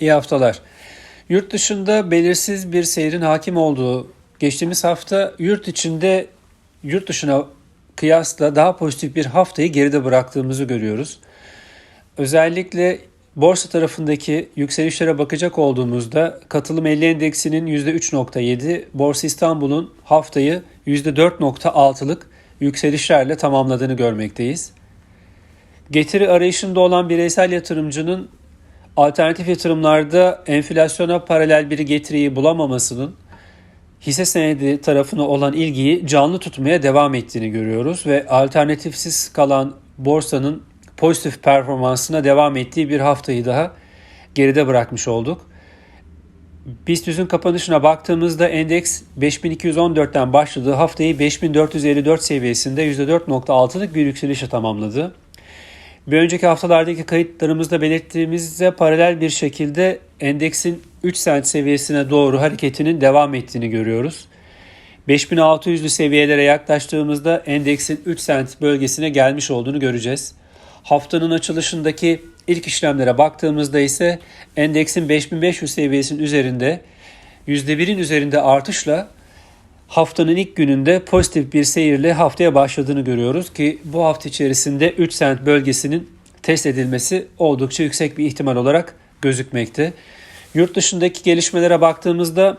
İyi haftalar. Yurt dışında belirsiz bir seyrin hakim olduğu geçtiğimiz hafta yurt içinde yurt dışına kıyasla daha pozitif bir haftayı geride bıraktığımızı görüyoruz. Özellikle borsa tarafındaki yükselişlere bakacak olduğumuzda katılım 50 endeksinin %3.7, Borsa İstanbul'un haftayı %4.6'lık yükselişlerle tamamladığını görmekteyiz. Getiri arayışında olan bireysel yatırımcının alternatif yatırımlarda enflasyona paralel bir getiriyi bulamamasının hisse senedi tarafına olan ilgiyi canlı tutmaya devam ettiğini görüyoruz ve alternatifsiz kalan borsanın pozitif performansına devam ettiği bir haftayı daha geride bırakmış olduk. BIST 100'ün kapanışına baktığımızda endeks 5214'ten başladığı haftayı 5454 seviyesinde %4.6'lık bir yükselişe tamamladı. Bir önceki haftalardaki kayıtlarımızda belirttiğimizde paralel bir şekilde endeksin 3 sent seviyesine doğru hareketinin devam ettiğini görüyoruz. 5600'lü seviyelere yaklaştığımızda endeksin 3 sent bölgesine gelmiş olduğunu göreceğiz. Haftanın açılışındaki ilk işlemlere baktığımızda ise endeksin 5500 seviyesinin üzerinde %1'in üzerinde artışla haftanın ilk gününde pozitif bir seyirle haftaya başladığını görüyoruz ki bu hafta içerisinde 3 sent bölgesinin test edilmesi oldukça yüksek bir ihtimal olarak gözükmekte. Yurt dışındaki gelişmelere baktığımızda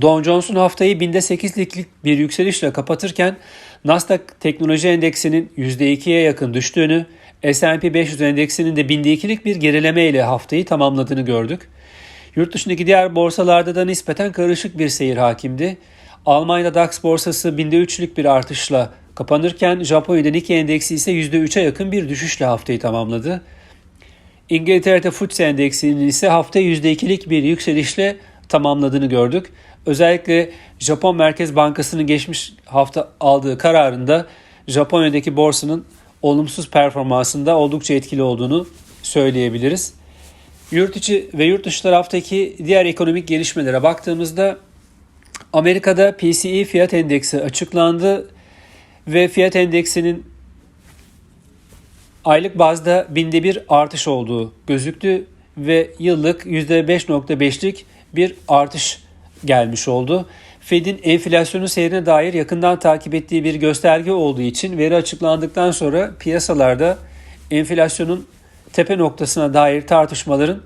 Dow Jones'un haftayı binde 8'lik bir yükselişle kapatırken Nasdaq Teknoloji Endeksinin %2'ye yakın düştüğünü, S&P 500 endeksinin de binde 2'lik bir gerileme ile haftayı tamamladığını gördük. Yurt dışındaki diğer borsalarda da nispeten karışık bir seyir hakimdi. Almanya'da DAX borsası binde 3'lük bir artışla kapanırken Japonya'da Nikkei endeksi ise %3'e yakın bir düşüşle haftayı tamamladı. İngiltere'de FTSE endeksinin ise haftayı %2'lik bir yükselişle tamamladığını gördük. Özellikle Japon Merkez Bankası'nın geçmiş hafta aldığı kararında Japonya'daki borsanın olumsuz performansında oldukça etkili olduğunu söyleyebiliriz. Yurt içi ve yurt dışı taraftaki diğer ekonomik gelişmelere baktığımızda Amerika'da PCE fiyat endeksi açıklandı ve fiyat endeksinin aylık bazda binde bir artış olduğu gözüktü ve yıllık %5.5'lik bir artış gelmiş oldu. Fed'in enflasyonun seyrine dair yakından takip ettiği bir gösterge olduğu için veri açıklandıktan sonra piyasalarda enflasyonun tepe noktasına dair tartışmaların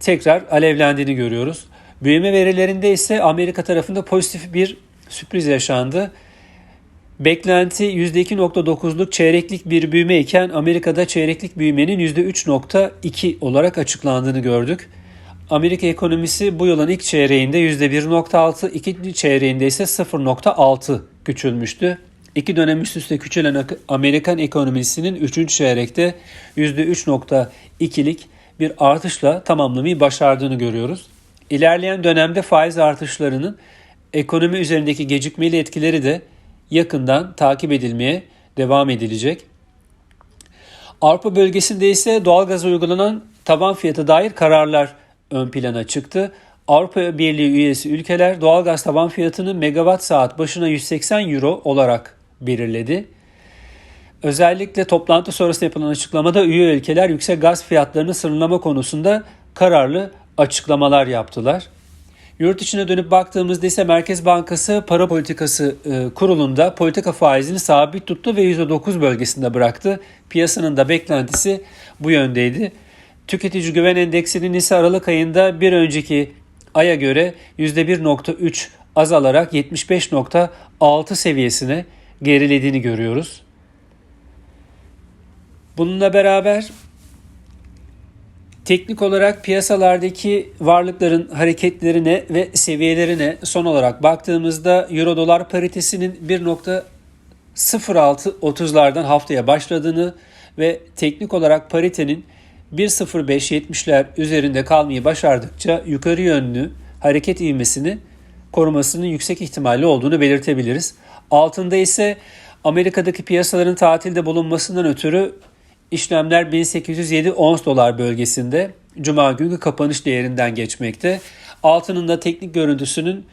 tekrar alevlendiğini görüyoruz. Büyüme verilerinde ise Amerika tarafında pozitif bir sürpriz yaşandı. Beklenti %2.9'luk çeyreklik bir büyüme iken Amerika'da çeyreklik büyümenin %3.2 olarak açıklandığını gördük. Amerika ekonomisi bu yılın ilk çeyreğinde %1.6, ikinci çeyreğinde ise 0.6 küçülmüştü. İki dönem üst üste küçülen Amerikan ekonomisinin üçüncü çeyrekte %3.2'lik bir artışla tamamlamayı başardığını görüyoruz. İlerleyen dönemde faiz artışlarının ekonomi üzerindeki gecikmeli etkileri de yakından takip edilmeye devam edilecek. Avrupa bölgesinde ise doğalgaza uygulanan taban fiyatı dair kararlar ön plana çıktı. Avrupa Birliği üyesi ülkeler doğalgaz taban fiyatını megawatt saat başına 180 euro olarak belirledi. Özellikle toplantı sonrası yapılan açıklamada üye ülkeler yüksek gaz fiyatlarını sınırlama konusunda kararlı açıklamalar yaptılar. Yurt içine dönüp baktığımızda ise Merkez Bankası Para Politikası e, Kurulu'nda politika faizini sabit tuttu ve %9 bölgesinde bıraktı. Piyasanın da beklentisi bu yöndeydi. Tüketici güven endeksinin ise Aralık ayında bir önceki aya göre %1.3 azalarak 75.6 seviyesine gerilediğini görüyoruz. Bununla beraber teknik olarak piyasalardaki varlıkların hareketlerine ve seviyelerine son olarak baktığımızda euro dolar paritesinin 1.0630'lardan haftaya başladığını ve teknik olarak paritenin 1.0570'ler üzerinde kalmayı başardıkça yukarı yönlü hareket ivmesini korumasının yüksek ihtimali olduğunu belirtebiliriz. Altında ise Amerika'daki piyasaların tatilde bulunmasından ötürü işlemler 1807 ons dolar bölgesinde Cuma günkü kapanış değerinden geçmekte. Altının da teknik görüntüsünün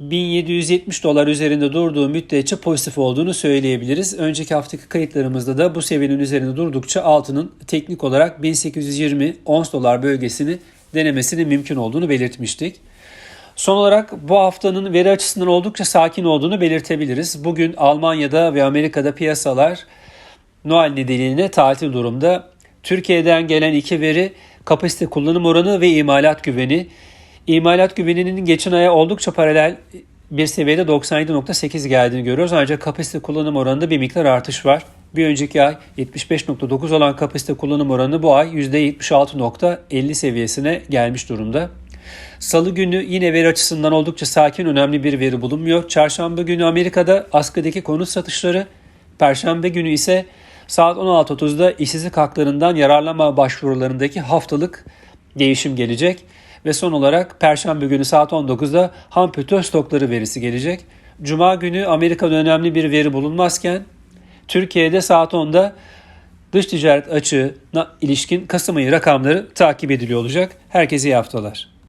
1770 dolar üzerinde durduğu müddetçe pozitif olduğunu söyleyebiliriz. Önceki haftaki kayıtlarımızda da bu seviyenin üzerinde durdukça altının teknik olarak 1820 ons dolar bölgesini denemesinin mümkün olduğunu belirtmiştik. Son olarak bu haftanın veri açısından oldukça sakin olduğunu belirtebiliriz. Bugün Almanya'da ve Amerika'da piyasalar Noel nedeniyle tatil durumda. Türkiye'den gelen iki veri kapasite kullanım oranı ve imalat güveni. İmalat güveninin geçen aya oldukça paralel bir seviyede 97.8 geldiğini görüyoruz. Ancak kapasite kullanım oranında bir miktar artış var. Bir önceki ay 75.9 olan kapasite kullanım oranı bu ay %76.50 seviyesine gelmiş durumda. Salı günü yine veri açısından oldukça sakin önemli bir veri bulunmuyor. Çarşamba günü Amerika'da askıdaki konut satışları, Perşembe günü ise saat 16.30'da işsizlik haklarından yararlanma başvurularındaki haftalık değişim gelecek. Ve son olarak Perşembe günü saat 19'da ham petrol stokları verisi gelecek. Cuma günü Amerika'da önemli bir veri bulunmazken Türkiye'de saat 10'da dış ticaret açığına ilişkin Kasım ayı rakamları takip ediliyor olacak. Herkese iyi haftalar.